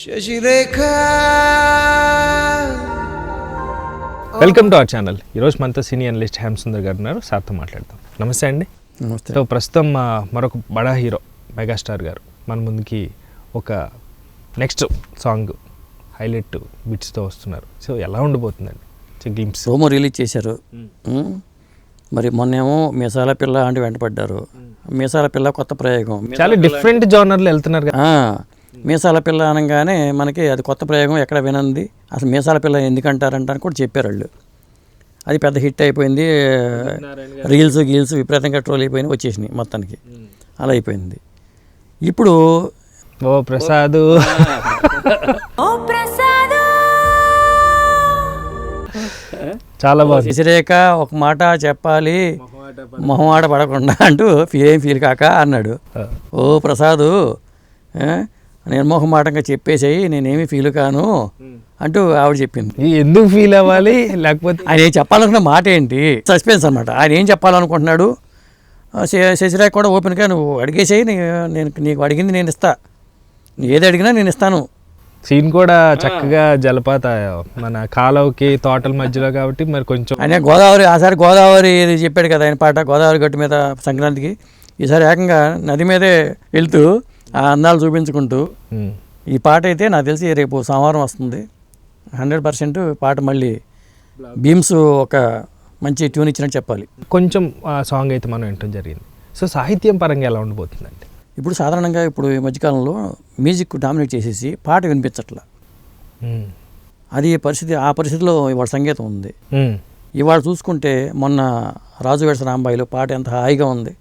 Sasirekha. Welcome to our channel ఈరోజు మనతో senior analyst Ham Sundar గారు ఉన్నారు. సార్తో మాట్లాడతాం నమస్తే అండి. నమస్తే. సో ప్రస్తుతం మా మరొక బడా హీరో మెగాస్టార్ గారు మన ముందుకి ఒక నెక్స్ట్ సాంగ్ హైలైట్ బిట్స్తో వస్తున్నారు. సో ఎలా ఉండబోతుందండి గ్లిమ్స్ ప్రోమో రిలీజ్ చేశారు. ఉమ్. మరి మొన్నేమో మీసాల పిల్ల అంటే వెంటపడ్డారు. మీసాల పిల్ల కొత్త ప్రయోగం. చాలా డిఫరెంట్ జోనర్లో వెళ్తున్నారు మీసాల పిల్ల అనగానే మనకి అది కొత్త ప్రయోగం ఎక్కడ వినంది. అసలు మీసాల పిల్ల ఎందుకంటారంట అని కూడా చెప్పారు వాళ్ళు. అది పెద్ద హిట్ అయిపోయింది. రీల్స్ గీల్స్ విపరీతంగా ట్రోల్ అయిపోయినాయి వచ్చేసినాయి మొత్తానికి. అలా అయిపోయింది. ఇప్పుడు ఓ ప్రసాద్. ఓ ప్రసాదు. చాలా బాగుంది. శశిరేఖ ఒక మాట చెప్పాలి. మొహమాట పడకుండా అంటూ ఫీల్ ఏం ఫీల్ కాక అన్నాడు. ఓ ప్రసాదు నిర్మోహమాటంగా చెప్పేసేయి నేనేమి ఫీల్ కాను అంటూ ఆవిడ చెప్పింది. ఎందుకు ఫీల్ అవ్వాలి? లేకపోతే ఆయన ఏం చెప్పాలనుకున్న మాట ఏంటి? సస్పెన్స్ అనమాట ఆయన ఏం చెప్పాలనుకుంటున్నాడు? ఆ, శ- శశిరేఖ కూడా ఓపెన్గా నువ్వు అడిగేసేయి నేను నీకు అడిగింది నేను ఇస్తా. ఏది అడిగినా నేను ఇస్తాను. సీన్ కూడా చక్కగా జలపాత మన కాలువకి తోటల మధ్యలో కాబట్టి మరి కొంచెం ఆయన గోదావరి ఆసారి గోదావరి ఇది చెప్పాడు కదా ఆయన పాట గోదావరి గట్టు మీద సంక్రాంతికి. ఈసారి ఏకంగా నది మీదే వెళ్తూ ఆ అందాలు చూపించుకుంటూ. ఈ పాట అయితే నాకు తెలిసి రేపు సోమవారం వస్తుంది. హండ్రెడ్ పర్సెంట్ పాట మళ్ళీ బీమ్స్ ఒక మంచి ట్యూన్ ఇచ్చినట్టు చెప్పాలి. కొంచెం ఆ సాంగ్ అయితే మనం వినటం జరిగింది. సో సాహిత్యం పరంగా ఎలా ఉండబోతుందండి? ఇప్పుడు సాధారణంగా ఇప్పుడు ఈ మధ్యకాలంలో మ్యూజిక్ డామినేట్ చేసేసి పాట వినిపించట్లా. అది పరిస్థితి ఆ పరిస్థితిలో ఇవాళ సంగీతం ఉంది. ఇవాళ చూసుకుంటే మొన్న రాజు వేడ్స రాంబాయిలో పాట ఎంత హాయిగా ఉంది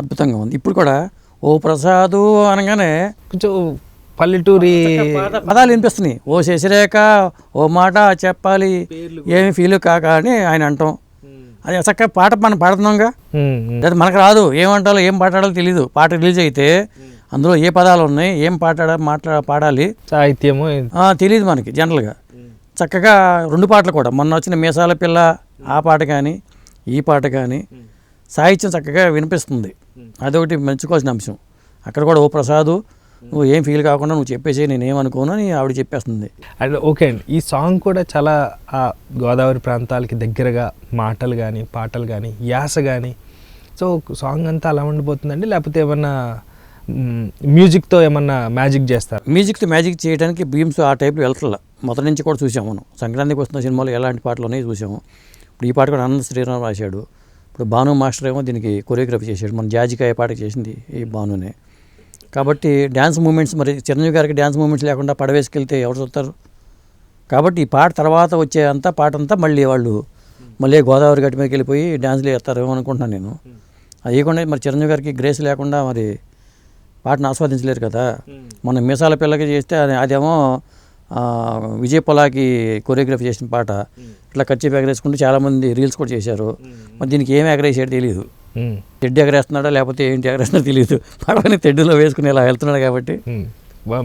అద్భుతంగా ఉంది. ఇప్పుడు కూడా ఓ ప్రసాదు అనగానే కొంచెం పల్లెటూరి పదాలు వినిపిస్తున్నాయి ఓ శశిరేఖ ఓ మాట చెప్పాలి. ఏమి ఫీల్ కాక అని ఆయన అంటాం. అది చక్కగా పాట మనం పాడుతున్నాంగా. అది మనకు రాదు. ఏమంటాలో ఏం పాడాలో తెలియదు పాట రిలీజ్ అయితే అందులో ఏ పదాలు ఉన్నాయి ఏం పాడాడ మాట్లా పాడాలి? సాహిత్యము తెలియదు మనకి జనరల్గా. చక్కగా రెండు పాటలు కూడా. మొన్న వచ్చిన మీసాల పిల్ల ఆ పాట కానీ ఈ పాట కానీ సాహిత్యం చక్కగా వినిపిస్తుంది. అదొకటి మెచ్చుకోవాల్సిన అంశం. అక్కడ కూడా ఓ ప్రసాదు నువ్వు ఏం ఫీల్ కాకుండా నువ్వు చెప్పేసి నేనేమనుకోను అని ఆవిడ చెప్పేస్తుంది. అండ్ ఓకే అండి ఈ సాంగ్ కూడా చాలా ఆ గోదావరి ప్రాంతాలకి దగ్గరగా మాటలు కానీ పాటలు కానీ యాస కానీ సో సాంగ్ అంతా అలా ఉండిపోతుందండి? లేకపోతే ఏమన్నా మ్యూజిక్తో ఏమన్నా మ్యాజిక్ చేస్తారు? మ్యూజిక్తో మ్యాజిక్ చేయడానికి బీమ్స్ ఆ టైప్లో వెళ్తలా. మొదటి నుంచి కూడా చూసాము మనం. సంక్రాంతికి వస్తున్న సినిమాలో ఎలాంటి పాటలు ఉన్నాయి చూసాము. ఇప్పుడు ఈ పాట కూడా ఆనంద్ శ్రీరామ్ రాశాడు. ఇప్పుడు భాను మాస్టర్ ఏమో దీనికి కొరియోగ్రఫీ చేశాడు. మన జాజికాయ పాట చేసింది ఈ భానునే. కాబట్టి డ్యాన్స్ మూమెంట్స్ మరి చిరంజీవి గారికి డ్యాన్స్ మూమెంట్స్ లేకుండా పడవేసుకెళ్తే ఎవరు చూస్తారు? కాబట్టి ఈ పాట తర్వాత వచ్చే అంతా పాట అంతా మళ్ళీ వాళ్ళు మళ్ళీ గోదావరి గట్టి మీదకి వెళ్ళిపోయి డ్యాన్స్లు వేస్తారేమో అనుకుంటున్నాను నేను. అది వేయకుండా మరి చిరంజీవి గారికి గ్రేస్ లేకుండా మరి పాటను ఆస్వాదించలేరు కదా. మన మీసాల పిల్లకి చేస్తే అది అదేమో విజయ్ పొలాకి కొరియోగ్రఫీ చేసిన పాట ఇట్లా ఖర్చు ఎగరేసుకుంటూ చాలామంది రీల్స్ కూడా చేశారు. మరి దీనికి ఏం ఎగరేసాడు తెలియదు తెడ్డు ఎగరేస్తున్నాడా లేకపోతే ఏంటి ఎగరేస్తున్నాడో తెలియదు పడవని తెడ్డులో వేసుకుని ఇలా వెళ్తున్నాడు కాబట్టి.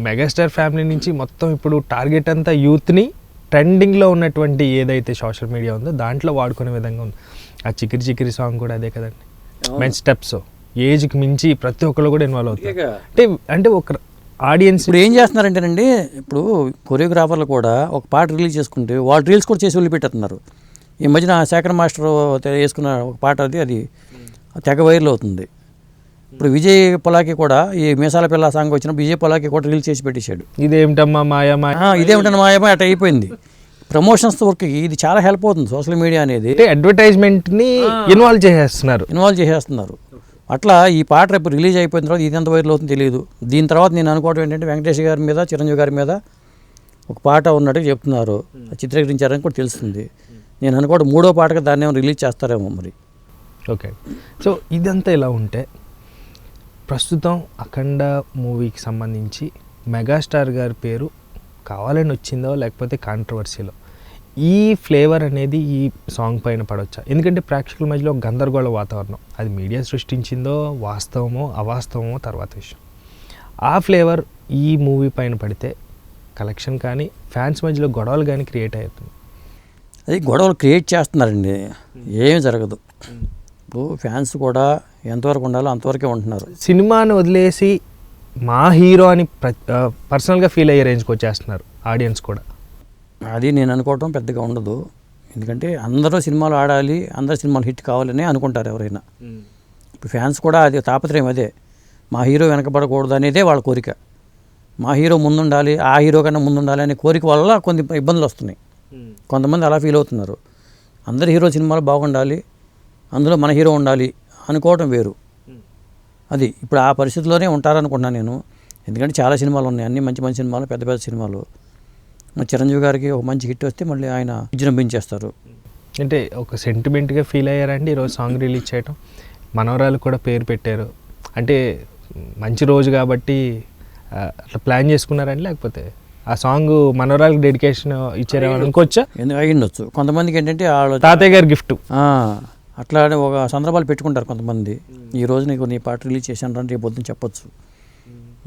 మెగాస్టార్ ఫ్యామిలీ నుంచి మొత్తం ఇప్పుడు టార్గెట్ అంతా యూత్ని ట్రెండింగ్లో ఉన్నటువంటి ఏదైతే సోషల్ మీడియా ఉందో దాంట్లో వాడుకునే విధంగా ఉంది. ఆ చికిరి చికిరి సాంగ్ కూడా అదే కదండి. మెన్ స్టెప్స్ ఏజ్కి మించి ప్రతి ఒక్కళ్ళు కూడా ఇన్వాల్వ్ అవుతారు. అంటే అంటే ఒక ఆడియన్స్ ఇప్పుడు ఏం చేస్తున్నారంటేనండి ఇప్పుడు కొరియోగ్రాఫర్లు కూడా ఒక పాట రిలీజ్ చేసుకుంటే వాళ్ళు రీల్స్ కూడా చేసి వదిలిపెట్టుతున్నారు ఈ మధ్యన శేఖర్ మాస్టర్ తె- వేసుకున్న ఒక పాట అది అది తెగ వైరల్ అవుతుంది. ఇప్పుడు విజయ్ పొలాకి కూడా ఈ మీసాల పిల్ల సాంగ్ వచ్చినప్పుడు విజయ్ పొలాకి కూడా రీల్స్ చేసి పెట్టేశాడు. ఇదేమిటమ్మా మాయా మాయ ఆ, ఇదేమిటన్న మాయమా అట్ అయిపోయింది. ప్రమోషన్స్ వర్క్కి ఇది చాలా హెల్ప్ అవుతుంది సోషల్ మీడియా అనేది. అడ్వర్టైజ్మెంట్ని ఇన్వాల్వ్ చేసేస్తున్నారు. ఇన్వాల్వ్ చేసేస్తున్నారు. అట్లా ఈ పాట రేపు రిలీజ్ అయిపోయిన తర్వాత ఇది ఎంత వైరల్ అవుతుందో తెలియదు. దీని తర్వాత నేను అనుకోవడం ఏంటంటే వెంకటేష్ గారి మీద చిరంజీవి గారి మీద ఒక పాట ఉన్నట్టు చెప్తున్నారు. అది చిత్రీకరించారని కూడా తెలుస్తుంది. నేను అనుకోవడం మూడో పాటగా దాన్ని ఏమో రిలీజ్ చేస్తారేమో మరి. ఓకే. సో ఇదంతా ఇలా ఉంటే ప్రస్తుతం అఖండ మూవీకి సంబంధించి మెగాస్టార్ గారి పేరు కావాలని వచ్చిందో లేకపోతే కాంట్రవర్సీలో ఈ ఫ్లేవర్ అనేది ఈ సాంగ్ పైన పడవచ్చా ఎందుకంటే ప్రేక్షకుల మధ్యలో గందరగోళ వాతావరణం. అది మీడియా సృష్టించిందో వాస్తవమో అవాస్తవమో తర్వాత విషయం. ఆ ఫ్లేవర్ ఈ మూవీ పైన పడితే కలెక్షన్ కానీ ఫ్యాన్స్ మధ్యలో గొడవలు కానీ క్రియేట్ అవుతుంది. అది గొడవలు క్రియేట్ చేస్తున్నారండి. ఏమీ జరగదు. ఇప్పుడు ఫ్యాన్స్ కూడా ఎంతవరకు ఉండాలో అంతవరకే ఉంటున్నారు. సినిమాను వదిలేసి మా హీరో అని పర్సనల్గా ఫీల్ అయ్యే రేంజ్కి వచ్చేస్తున్నారు ఆడియన్స్ కూడా. అది నేను అనుకోవటం పెద్దగా ఉండదు. ఎందుకంటే అందరూ సినిమాలు ఆడాలి అందరు సినిమాలు హిట్ కావాలని అనుకుంటారు ఎవరైనా. ఇప్పుడు ఫ్యాన్స్ కూడా అది తాపత్రయం అదే. మా హీరో వెనకబడకూడదు అనేదే వాళ్ళ కోరిక. మా హీరో ముందుండాలి ఆ హీరో కన్నా ముందుండాలి అనే కోరిక వల్ల కొన్ని ఇబ్బందులు వస్తున్నాయి. కొంతమంది అలా ఫీల్ అవుతున్నారు. అందరు హీరో సినిమాలు బాగుండాలి అందులో మన హీరో ఉండాలి అనుకోవటం వేరు. అది ఇప్పుడు ఆ పరిస్థితిలోనే ఉంటారనుకుంటున్నాను నేను. ఎందుకంటే చాలా సినిమాలు ఉన్నాయి అన్ని మంచి మంచి సినిమాలు పెద్ద పెద్ద సినిమాలు. చిరంజీవి గారికి ఒక మంచి హిట్ వస్తే మళ్ళీ ఆయన విజృంభించేస్తారు. అంటే ఒక సెంటిమెంట్గా ఫీల్ అయ్యారండి ఈరోజు సాంగ్ రిలీజ్ చేయటం. మనవరాలు కూడా పేరు పెట్టారు. అంటే మంచి రోజు కాబట్టి అట్లా ప్లాన్ చేసుకున్నారండి లేకపోతే? ఆ సాంగ్ మనవరాలకు డెడికేషన్ ఇచ్చారేమో అనుకోవచ్చా? అయ్యిండొచ్చు కొంతమందికి ఏంటంటే వాళ్ళు తాతయ్య గారి గిఫ్ట్. అట్లా ఒక సందర్భాలు పెట్టుకుంటారు కొంతమంది. ఈ రోజు నీకు నీ పాట రిలీజ్ చేశాను రేపు పొద్దున్న చెప్పొచ్చు.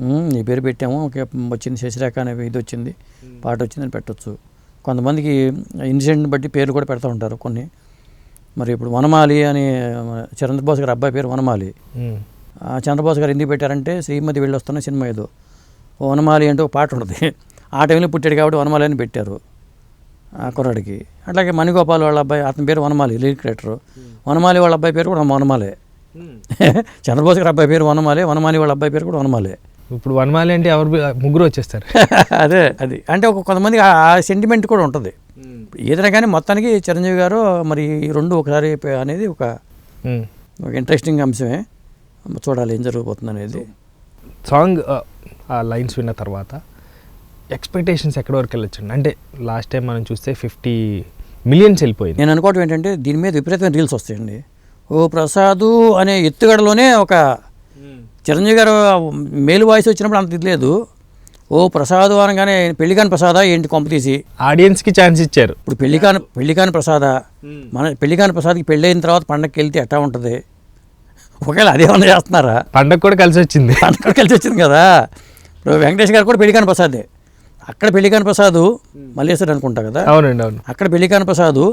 నీ పేరు పెట్టాము ఓకే వచ్చింది శశిరేఖ అనే ఇది వచ్చింది. పాట వచ్చిందని పెట్టొచ్చు. కొంతమందికి ఇన్సిడెంట్ని బట్టి పేర్లు కూడా పెడతా ఉంటారు కొన్ని. మరి ఇప్పుడు వనమాలి అని చంద్రబోస్ గారి అబ్బాయి పేరు వనమాలి. ఆ చంద్రబోస్ గారు ఎందుకు పెట్టారంటే శ్రీమతి వెళ్ళొస్తున్న సినిమా ఏదో. ఓ వనమాలి అంటే ఒక పాట ఉంటుంది. ఆ టైంలో పుట్టాడు కాబట్టి వనమాలి అని పెట్టారు ఆ కుర్రాడికి. అట్లాగే మణిగోపాల్ వాళ్ళ అబ్బాయి అతని పేరు వనమాలి లిరిక్ రైటర్ వనమాలి వాళ్ళ అబ్బాయి పేరు కూడా వనమాలే. చంద్రబోస్ గారి అబ్బాయి పేరు వనమాలే వనమాలి వాళ్ళ అబ్బాయి పేరు కూడా వనమాలే. ఇప్పుడు వనమాలి అంటే ఎవరు ముగ్గురు వచ్చేస్తారు. అదే అది. అంటే ఒక కొంతమంది ఆ సెంటిమెంట్ కూడా ఉంటుంది. ఏదైనా కానీ మొత్తానికి చిరంజీవి గారు మరి ఈ రెండు ఒకసారి అనేది ఒక. ఒక ఇంట్రెస్టింగ్ అంశమే. చూడాలి ఏం జరగబోతుంది అనేది సాంగ్ ఆ, ఆ లైన్స్ విన్న తర్వాత ఎక్స్పెక్టేషన్స్ ఎక్కడి వరకు వెళ్ళొచ్చండి? అంటే లాస్ట్ టైం మనం చూస్తే ఫిఫ్టీ మిలియన్స్ వెళ్ళిపోయింది. నేను అనుకోవటం ఏంటంటే దీని మీద విపరీతమైన రీల్స్ వస్తాయండి. ఓ ప్రసాదు అనే ఎత్తుగడలోనే ఒక చిరంజీవి గారు మేలు వాయిస్ వచ్చినప్పుడు అంత ఇది లేదు. ఓ ప్రసాదు అనగానే పెళ్ళికాని ప్రసాదా ఏంటి కొంప తీసి? ఆడియన్స్కి ఛాన్స్ ఇచ్చారు. ఇప్పుడు పెళ్ళికాని పెళ్ళికాని ప్రసాద మన పెళ్ళికాని ప్రసాద్కి పెళ్ళైన తర్వాత పండగకి వెళ్తే ఎట్టా ఉంటుంది? ఒకవేళ అదేమన్నా చేస్తున్నారా? పండగ కూడా కలిసి వచ్చింది. పండగ కలిసి వచ్చింది కదా? ఇప్పుడు వెంకటేష్ గారు కూడా పెళ్ళికాని ప్రసాదే. అక్కడ పెళ్ళికాని ప్రసాదు మల్లేశ్వరి అనుకుంటా కదా? అవునండి అవును. అక్కడ పెళ్ళికాని ప్రసాదు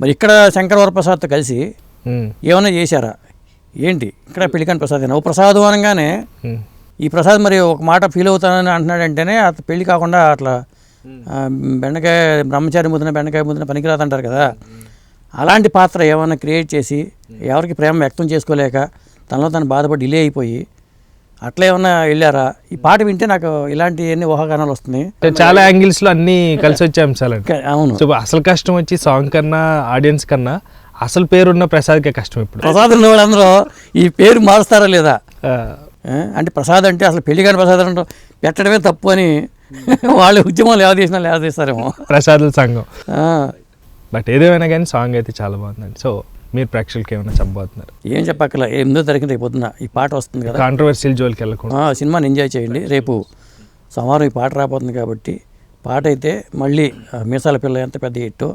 మరి ఇక్కడ శంకర వరప్రసాద్తో కలిసి ఏమైనా చేశారా? ఏంటి? ఇక్కడ పెళ్ళికాని ప్రసాద్ ఓ ప్రసాద్ అనగానే ఈ ప్రసాద్ మరి ఒక మాట ఫీల్ అవుతానని అంటున్నాడంటేనే అతను పెళ్ళి కాకుండా అట్లా బెండకాయ బ్రహ్మచారి ముద్దిన బెండకాయ ముద్దిన పనికిరాదంటారు కదా. అలాంటి పాత్ర ఏమైనా క్రియేట్ చేసి ఎవరికి ప్రేమ వ్యక్తం చేసుకోలేక తనలో తను బాధపడి డిలే అయిపోయి అట్లా ఏమన్నా వెళ్ళారా? ఈ పాట వింటే నాకు ఇలాంటి ఎన్ని ఊహాగానాలు వస్తున్నాయి. చాలా యాంగిల్స్లో అన్ని కలిసి వచ్చే అంశాలండి. క- అవును. అసలు కష్టం వచ్చి సాంగ్ కన్నా ఆడియన్స్ కన్నా అసలు పేరున్న ప్రసాద్కే కష్టం ఇప్పుడు. ప్రసాద్ ఉన్న వాళ్ళందరూ ఈ పేరు మారుస్తారా లేదా? అంటే ప్రసాద్ అంటే అసలు పెళ్ళి కాని ప్రసాద్ అంటే పెట్టడమే తప్పు అని వాళ్ళు ఉద్యమాలు ఏవదీసినా లేవదీస్తారేమో ప్రసాదుల సంఘం. బట్ ఏదేమైనా కానీ సాంగ్ అయితే చాలా బాగుందండి. సో మీరు ప్రేక్షకులకి ఏమైనా చెప్పబోతున్నారు? ఏం చెప్పక్కల ఎనిమిదో తారీఖున రేపు పొద్దున ఈ పాట వస్తుంది కదా. కాంట్రవర్షియల్ జోలికి వెళ్ళకుండా. సినిమాని ఎంజాయ్ చేయండి. రేపు సోమవారం ఈ పాట రాబోతుంది కాబట్టి పాట అయితే మళ్ళీ మీసాల పిల్ల ఎంత పెద్ద హిట్టో.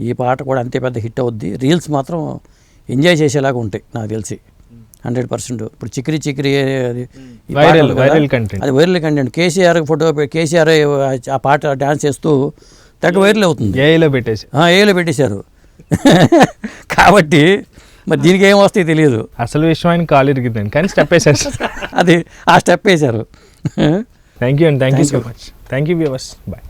ఈ పాట కూడా అంతే పెద్ద హిట్ అవుద్ది. రీల్స్ మాత్రం ఎంజాయ్ చేసేలాగా ఉంటాయి నాకు తెలిసి. Hundred percent. ఇప్పుడు చిక్కిరి చిక్కిరి అది కదా, viral content. అది viral content KCR photo KCR ఆ పాట డ్యాన్స్ చేస్తూ తెగ వైరల్ అవుతుంది. ఏఐలో పెట్టేసి. ఏలో పెట్టేశారు. కాబట్టి మరి దీనికి ఏం వస్తాయి తెలియదు. అసలు విషయం ఆయన కాలు ఇరిగిందండి కానీ స్టెప్ వేసేసి అది ఆ స్టెప్ వేశారు. థ్యాంక్ యూ అండి thank you so. Much thank you viewers bye